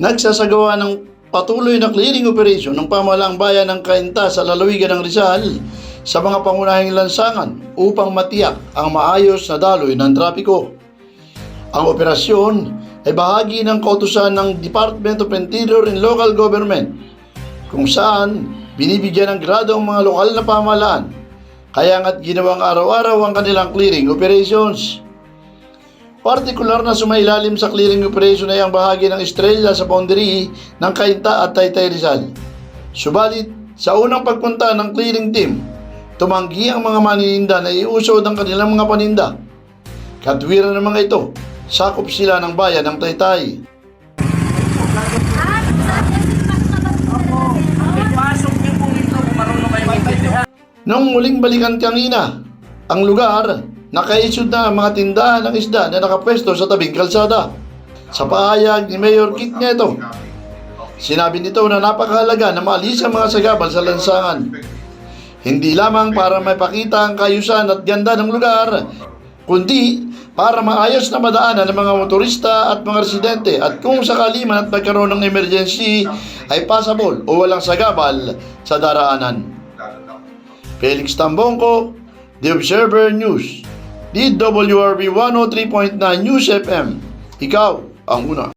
nagsasagawa ng patuloy na clearing operation ng pamahalaang bayan ng Kainta sa lalawigan ng Rizal sa mga pangunahing lansangan upang matiyak ang maayos na daloy ng trapiko. Ang operasyon ay bahagi ng kautusan ng Department of Interior and Local Government kung saan binibigyan ng grado ang mga lokal na pamahalaan kaya nga't ginawang araw-araw ang kanilang clearing operations. Partikular na sumailalim sa clearing operation ay ang bahagi ng Estrella sa boundary ng Cainta at Taytay Rizal. Subalit, sa unang pagpunta ng clearing team, tumanggi ang mga maninda na iusod ang kanilang mga paninda. Katwiran ng mga ito, sakop sila ng bayan ng Taytay. Nung muling balikan kanina, ang lugar, nakaisod na ang mga tindahan ng isda na nakapwesto sa tabing kalsada. Sa pahayag ni Mayor Kit Nieto, sinabi nito na napakahalaga na maalis ang mga sagabal sa lansangan. Hindi lamang para maipakita ang kayusan at ganda ng lugar, kundi para maayos na madaanan ng mga motorista at mga residente at kung sakali man at magkaroon ng emergency ay passable o walang sagabal sa daraanan. Felix Tambongko, The Observer News, DWRB 103.9 News FM. Ikaw ang una.